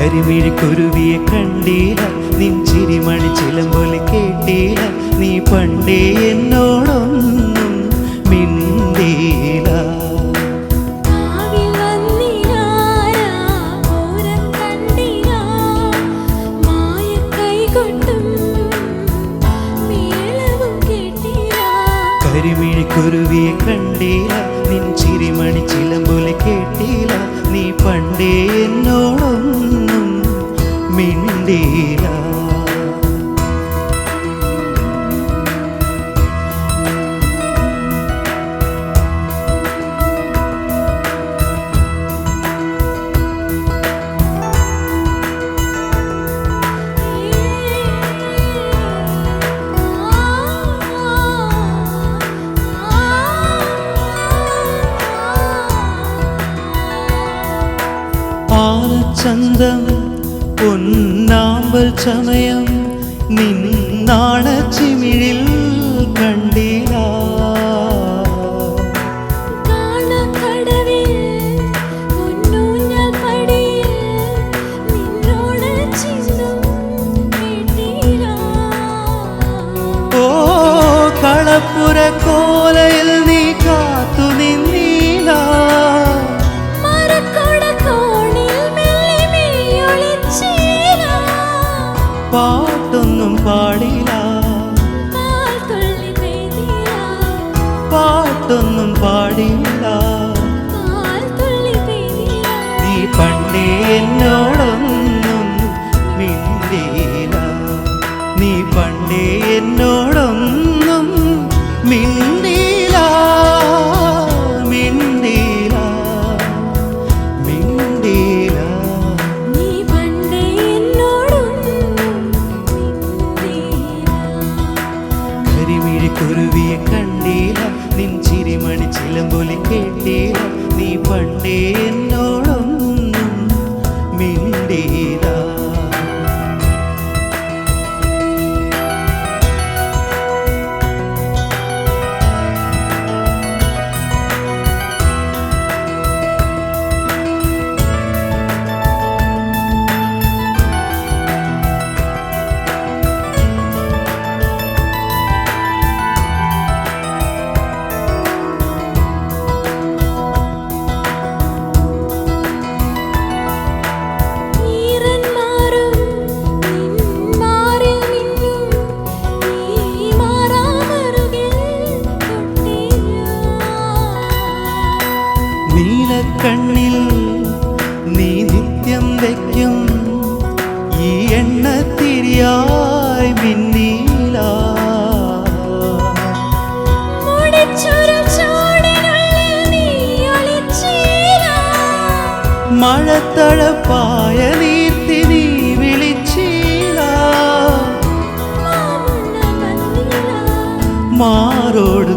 കരിമിഴിക്കുരുവിയെ കണ്ടീല. നിൻ ചിരിമണി ചിലമ്പൊലി കേട്ടീല. നീ പണ്ടേ എന്നോടൊന്നും മിണ്ടീല. കരിമിഴിക്കുരുവിയെ കണ്ടീല. നിൻ ചിരിമണി ചിലമ്പൊലി പണ്ടേ എന്നോടൊന്നും മിണ്ടീല ആനച്ചന്തം പൊന്നാമ്പൽ ചമയം നിന്നാണ ചിമിഴിൽ കണ്ടില്ല ചിന്തും ഓ കളപ്പുര മഴത്തഴപ്പായ നീർത്തി നീ വിളിച്ചീല. മാറോട്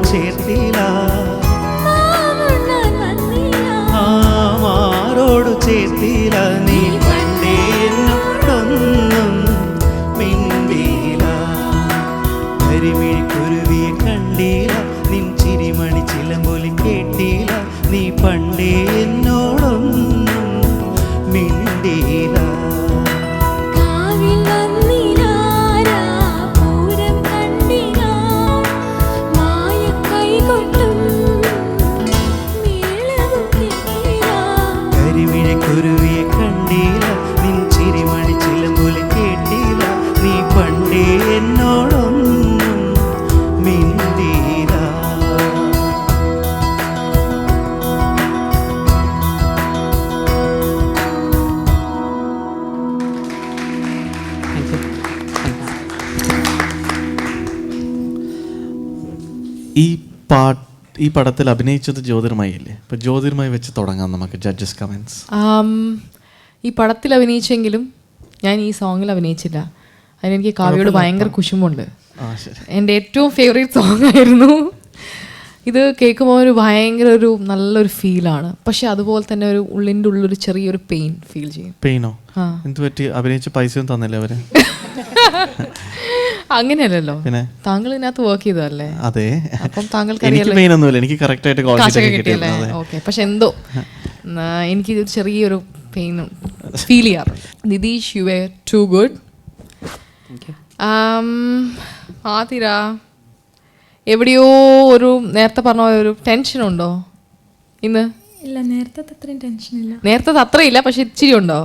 ഈ പടത്തിൽ അഭിനയിച്ചത് ജ്യോതിർമയി അല്ലേ അപ്പൊ ജ്യോതിർമയി വെച്ച് തുടങ്ങാം നമുക്ക് ജഡ്ജസ് കമൻസ് ആം, ഈ പടത്തിൽ അഭിനയിച്ചെങ്കിലും ഞാൻ ഈ സോങ്ങിൽ അഭിനയിച്ചില്ല. അതിനെനിക്ക് കാവ്യയോട് ഭയങ്കര കുശുമുണ്ട് എന്റെ ഏറ്റവും ഫേവറേറ്റ് സോങ് ആയിരുന്നു. ഇത് കേൾക്കുമ്പോൾ ഒരു ഭയങ്കര ഒരു നല്ലൊരു ഫീലാണ് പക്ഷെ അതുപോലെ തന്നെ ഒരു ഉള്ളിന്റെ ഉള്ളൊരു ചെറിയൊരു പെയിൻ ഫീൽ ചെയ്യും. പെയിനോ എന്ത് പറ്റി? അഭിനയിച്ച പൈസയും തന്നില്ലേ അവർ? അങ്ങനെയല്ലല്ലോ. പിന്നെ? താങ്കൾ ഇതിനകത്ത് വർക്ക് ചെയ്തതല്ലേ? അതെ. അപ്പം താങ്കൾക്ക് എനിക്ക് മെയിൻ ഒന്നുമില്ല. എനിക്ക് കറക്റ്റ് ആയിട്ട് ക്വാളിറ്റി കാശൊക്കെ ഒക്കെ കിട്ടിയല്ലേ? ഓക്കെ പക്ഷെ എന്തോ എനിക്ക് ചെറിയൊരു പെയിൻ ഫീൽ ചെയ്യാറുണ്ട് Nitish you are too good Athira എവിടെയോ ഒരു നേരത്തെ പറഞ്ഞ പോലെ ഒരു ടെൻഷൻ ഉണ്ടോ? ഇന്ന്? ഇല്ല നേരത്തെ അത്രയും ടെൻഷൻ ഇല്ല. നേരത്തെ അത്രയില്ല പക്ഷെ ഇച്ചിരി ഉണ്ടോ?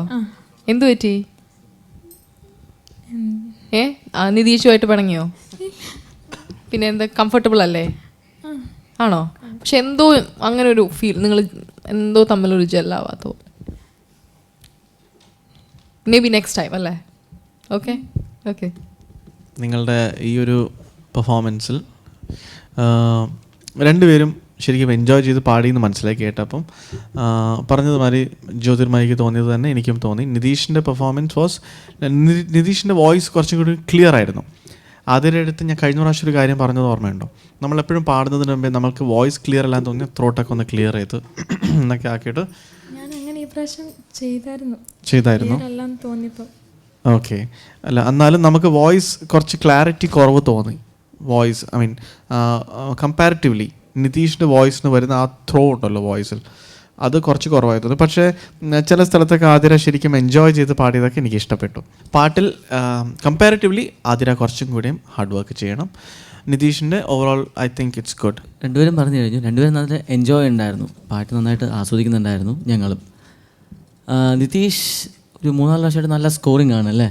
എന്തു പറ്റി? ഏ? നിതീഷുമായിട്ട് പിണങ്ങിയോ? പിന്നെ എന്താ കംഫർട്ടബിൾ അല്ലേ? ആണോ? പക്ഷെ എന്തോ അങ്ങനെ ഒരു ഫീൽ നിങ്ങൾ എന്തോ തമ്മിലൊരു ജെല്ലാവാത്ത പോലെ മേ ബി നെക്സ്റ്റ് ടൈം അല്ലേ? ഓക്കെ ഓക്കെ നിങ്ങളുടെ ഈ ഒരു പെർഫോമൻസിൽ രണ്ടുപേരും ശരിക്കും എൻജോയ് ചെയ്ത് പാടിയെന്ന് മനസ്സിലാക്കി കേട്ടപ്പം പറഞ്ഞതുമാതിരി ജ്യോതിർമാരിക്ക് തോന്നിയത് തന്നെ എനിക്കും തോന്നി. നിതീഷിന്റെ പെർഫോമൻസ് വാസ് നിതീഷിന്റെ വോയിസ് കുറച്ചും കൂടി ക്ലിയർ ആയിരുന്നു. അതിന്റെ അടുത്ത് ഞാൻ കഴിഞ്ഞ പ്രാവശ്യം ഒരു കാര്യം പറഞ്ഞത് ഓർമ്മയുണ്ടോ? നമ്മളെപ്പോഴും പാടുന്നതിന് മുമ്പേ നമുക്ക് വോയിസ് ക്ലിയർ അല്ലാന്ന് തോന്നി ത്രോട്ടൊക്കെ ഒന്ന് ക്ലിയർ ചെയ്ത് എന്നൊക്കെ ആക്കിയിട്ട് ചെയ്തായിരുന്നു. ഓക്കെ. അല്ല എന്നാലും നമുക്ക് വോയിസ് കുറച്ച് ക്ലാരിറ്റി കുറവ് തോന്നി. വോയിസ് ഐ മീൻ കമ്പാരിറ്റീവ്ലി നിതീഷിന്റെ വോയിസിന് വരുന്ന ആ ത്രോ ഉണ്ടല്ലോ വോയിസിൽ. അത് കുറച്ച് കുറവായി തോന്നി പക്ഷേ ചില സ്ഥലത്തൊക്കെ ആതിര ശരിക്കും എൻജോയ് ചെയ്ത് പാടിയതൊക്കെ എനിക്ക് ഇഷ്ടപ്പെട്ടു. പാട്ടിൽ കമ്പാരിറ്റീവ്ലി ആതിര കുറച്ചും കൂടിയും ഹാർഡ് വർക്ക് ചെയ്യണം. നിതീഷിന്റെ overall I think it's good രണ്ടുപേരും പറഞ്ഞു കഴിഞ്ഞു. രണ്ടുപേരും നല്ല എൻജോയ് ഉണ്ടായിരുന്നു. പാട്ട് നന്നായിട്ട് ആസ്വദിക്കുന്നുണ്ടായിരുന്നു ഞങ്ങളും. നിതീഷ് ഒരു മൂന്നാൽ വർഷമായിട്ട് നല്ല സ്കോറിംഗ് ആണ് അല്ലേ?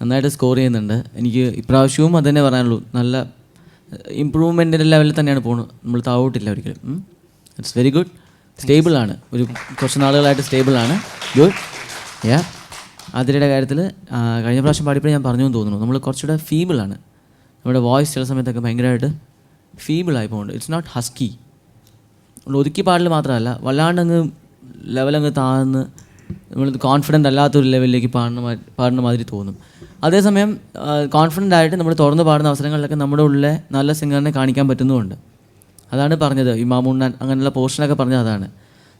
നന്നായിട്ട് സ്കോർ ചെയ്യുന്നുണ്ട്. എനിക്ക് ഇപ്രാവശ്യവും അത് തന്നെ പറയാനുള്ളൂ. നല്ല ഇമ്പ്രൂവ്മെന്റിന്റെ ലെവലിൽ തന്നെയാണ് പോകുന്നത് നമ്മൾ താവോട്ടില്ല ഒരിക്കലും. ഇറ്റ്സ് വെരി ഗുഡ് സ്റ്റേബിൾ ആണ്. ഒരു കുറച്ച് നാളുകളായിട്ട് സ്റ്റേബിൾ ആണ്. ഗുഡ് യാ അതിരയുടെ കാര്യത്തിൽ കഴിഞ്ഞ പ്രാവശ്യം പാടിയപ്പോൾ ഞാൻ പറഞ്ഞു എന്ന് തോന്നുന്നു. നമ്മൾ കുറച്ചുകൂടെ ഫീബിൾ ആണ്. നമ്മുടെ വോയിസ് ചില സമയത്തൊക്കെ ഭയങ്കരമായിട്ട് ഫീബിളായി പോകുന്നുണ്ട്. ഇറ്റ്സ് നോട്ട് ഹസ്കി നമ്മൾ ഒതുക്കി പാടൽ മാത്രമല്ല വല്ലാണ്ട് അങ്ങ് ലെവലങ്ങ് താഴ്ന്ന് നമ്മൾ കോൺഫിഡന്റ് അല്ലാത്തൊരു ലെവലിലേക്ക് പാടുന്ന പാടുന്ന മാതിരി തോന്നും. അതേസമയം കോൺഫിഡന്റ് ആയിട്ട് നമ്മൾ തുറന്ന് പാടുന്ന അവസരങ്ങളിലൊക്കെ നമ്മുടെ ഉള്ളിലെ നല്ല സിംഗറിനെ കാണിക്കാൻ പറ്റുന്നുമുണ്ട്. അതാണ് പറഞ്ഞത്. ഈ മാമൂണ്ണൻ അങ്ങനെയുള്ള പോർഷനൊക്കെ പറഞ്ഞത് അതാണ്.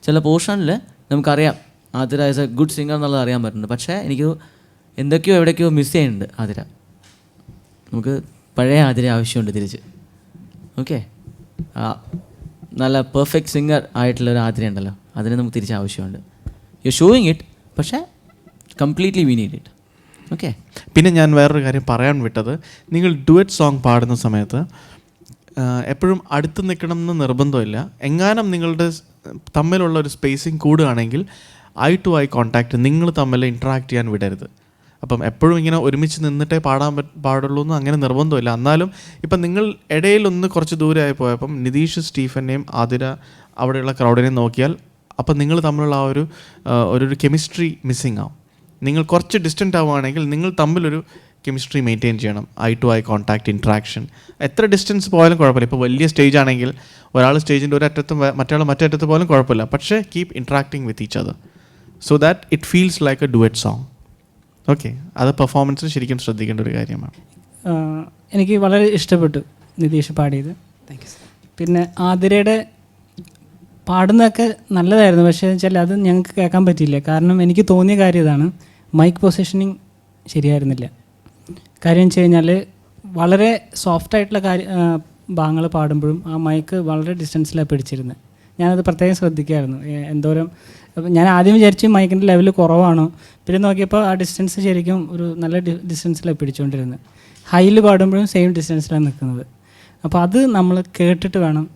ചില പോർഷനിൽ നമുക്കറിയാം Athira as a good singer എന്നുള്ളത് അറിയാൻ പറ്റുന്നുണ്ട്. പക്ഷേ എനിക്ക് എന്തൊക്കെയോ എവിടേക്കോ മിസ് ചെയ്യുന്നുണ്ട് ആതിര. നമുക്ക് പഴയ ആതിര ആവശ്യമുണ്ട് തിരിച്ച്. ഓക്കെ നല്ല പെർഫെക്റ്റ് സിംഗർ ആയിട്ടുള്ള ഒരു ആതിര ഉണ്ടല്ലോ അതിന് നമുക്ക് തിരിച്ച് ആവശ്യമുണ്ട്. യു ഷോയിങ് ഇറ്റ് പക്ഷേ completely we need it okay പിന്നെ ഞാൻ വേറൊരു കാര്യം പറയാൻ വിട്ടത്. നിങ്ങൾ ഡുവറ്റ് സോങ് പാടുന്ന സമയത്ത് എപ്പോഴും അടുത്ത് നിൽക്കണം എന്ന് നിർബന്ധമില്ല. എങ്ങാനും നിങ്ങളുടെ തമ്മിലുള്ള ഒരു സ്പേസിങ് കൂടുകയാണെങ്കിൽ ഐ ടു ഐ കോൺടാക്റ്റ് നിങ്ങൾ തമ്മിൽ ഇൻട്രാക്ട് ചെയ്യാൻ വിടരുത്. അപ്പം എപ്പോഴും ഇങ്ങനെ ഒരുമിച്ച് നിന്നിട്ടേ പാടാൻ പാടുള്ളൂ എന്ന് അങ്ങനെ നിർബന്ധമില്ല. എന്നാലും ഇപ്പം നിങ്ങൾ ഇടയിലൊന്ന് കുറച്ച് ദൂരമായി പോയപ്പം നിതീഷ് സ്റ്റീഫനെയും ആതിര അവിടെയുള്ള ക്രൗഡിനെയും നോക്കിയാൽ അപ്പം നിങ്ങൾ തമ്മിലുള്ള ആ ഒരു ഒരു കെമിസ്ട്രി മിസ്സിങ് ആവും. നിങ്ങൾ കുറച്ച് ഡിസ്റ്റന്റ് ആവുകയാണെങ്കിൽ നിങ്ങൾ തമ്മിലൊരു കെമിസ്ട്രി മെയിന്റെയിൻ ചെയ്യണം. Eye to eye contact interaction എത്ര ഡിസ്റ്റൻസ് പോയാലും കുഴപ്പമില്ല. ഇപ്പോൾ വലിയ സ്റ്റേജ് ആണെങ്കിൽ ഒരാൾ സ്റ്റേജിന്റെ ഒരു അറ്റത്തും മറ്റേ മറ്റേ അറ്റത്ത് പോയാലും കുഴപ്പമില്ല. പക്ഷേ keep interacting with each other so that it feels like a duet song okay അത് പെർഫോമൻസിൽ ശരിക്കും ശ്രദ്ധിക്കേണ്ട ഒരു കാര്യമാണ്. എനിക്ക് വളരെ ഇഷ്ടപ്പെട്ടു നിതീഷ് പാടിയത്. താങ്ക് യു പിന്നെ ആതിരയുടെ പാടുന്നതൊക്കെ നല്ലതായിരുന്നു. പക്ഷേ വെച്ചാൽ അത് ഞങ്ങൾക്ക് കേൾക്കാൻ പറ്റിയില്ല. കാരണം എനിക്ക് തോന്നിയ കാര്യം ഇതാണ്. മൈക്ക് പൊസിഷനിങ് ശരിയായിരുന്നില്ല. കാര്യം വെച്ച് കഴിഞ്ഞാൽ വളരെ സോഫ്റ്റ് ആയിട്ടുള്ള കാര്യ ഭാഗങ്ങൾ പാടുമ്പോഴും ആ മൈക്ക് വളരെ ഡിസ്റ്റൻസിലാണ് പിടിച്ചിരുന്നത് ഞാനത് പ്രത്യേകം ശ്രദ്ധിക്കായിരുന്നു. എ- എന്തോരം ഞാൻ ആദ്യം വിചാരിച്ചു മൈക്കിന്റെ ലെവൽ കുറവാണോ. പിന്നെ നോക്കിയപ്പോൾ ആ ഡിസ്റ്റൻസ് ശരിക്കും ഒരു നല്ല ഡിസ്റ്റൻസിലാണ് പിടിച്ചുകൊണ്ടിരുന്നത് ഹൈയിൽ പാടുമ്പോഴും സെയിം ഡിസ്റ്റൻസിലാണ് നിൽക്കുന്നത് അപ്പോൾ അത് നമ്മൾ കേട്ടിട്ട് വേണം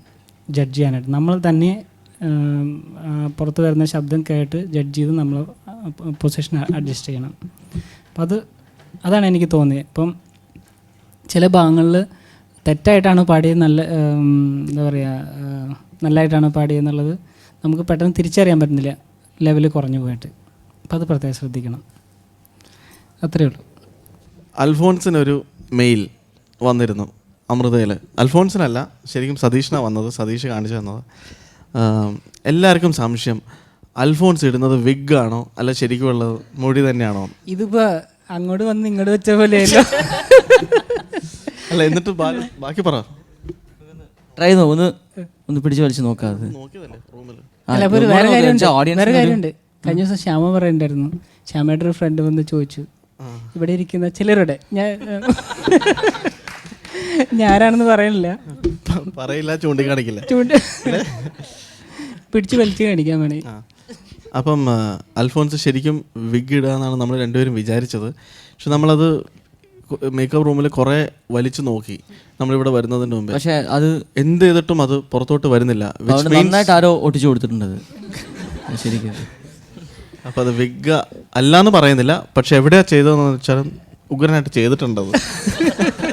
ജഡ്ജ് ചെയ്യാനായിട്ട്. നമ്മൾ തന്നെ പുറത്ത് വരുന്ന ശബ്ദം കേട്ട് ജഡ്ജ് ചെയ്ത് നമ്മൾ പൊസിഷൻ അഡ്ജസ്റ്റ് ചെയ്യണം. അപ്പം അത് അതാണ് എനിക്ക് തോന്നിയത് ഇപ്പം ചില ഭാഗങ്ങളിൽ തെറ്റായിട്ടാണ് പാടിയത് നല്ല എന്താ പറയുക നല്ലതായിട്ടാണ് പാടിയെന്നുള്ളത് നമുക്ക് പെട്ടെന്ന് തിരിച്ചറിയാൻ പറ്റുന്നില്ല. ലെവൽ കുറഞ്ഞു പോയിട്ട്. അപ്പം അത് പ്രത്യേകം ശ്രദ്ധിക്കണം. അത്രയേ ഉള്ളൂ. അൽഫോൺസിനൊരു മെയിൽ വന്നിരുന്നു അമൃതയിൽ അൽഫോൺസിനല്ല ശരിക്കും സതീഷിനാണ് വന്നത്. സതീഷ് കാണിച്ചു തന്നത്. എല്ലാവർക്കും സംശയം. അൽഫോൺസ് ഇടുന്നത് വിഗ് ആണോ? അല്ല ശരിക്കും ഉള്ളത് മുടി തന്നെയാണോ? ഇതിപ്പോ അങ്ങോട്ട് വന്ന് ഇങ്ങോട്ട് വെച്ച പോലെ അല്ല എന്നിട്ട് ബാക്കി പറ. ട്രൈ ചെയ്തോ? ഒന്ന് ഒന്ന് പിടിച്ച് വലിച്ചു നോക്കാതെ കഴിഞ്ഞ ദിവസം ശ്യാമ പറയണ്ടായിരുന്നു. ശ്യാമയുടെ ഒരു ഫ്രണ്ട് വന്ന് ചോദിച്ചു. ഇവിടെ ഇരിക്കുന്ന ചിലരുടെ. ഞാൻ ഞാനാണെന്ന് പറയണില്ല. പറയില്ല ചൂണ്ടിക്കാണിക്കില്ല. ചൂണ്ട് പിടിച്ച് വലിച്ച് കാണിക്കാൻ വേണേ അപ്പം അൽഫോൺസ് അൽഫോൻസ് ശരിക്കും വിഗ് ഇടുക എന്നാണ് നമ്മൾ രണ്ടുപേരും വിചാരിച്ചത്. പക്ഷെ നമ്മളത് മേക്കപ്പ് റൂമിൽ കുറെ വലിച്ചു നോക്കി നമ്മളിവിടെ വരുന്നതിന് മുമ്പ്. പക്ഷെ അത് എന്ത് ചെയ്തിട്ടും അത് പുറത്തോട്ട് വരുന്നില്ല. Which നന്നായിട്ട് ആരോ ഒട്ടിച്ചു കൊടുത്തിട്ടുണ്ട് ശരിക്കും. അപ്പം അത് വിഗ് അല്ലാന്ന് പറയുന്നില്ല. പക്ഷെ എവിടെയാ ചെയ്തതെന്ന് വെച്ചാലും ഉഗ്രനായിട്ട് ചെയ്തിട്ടുണ്ടത്.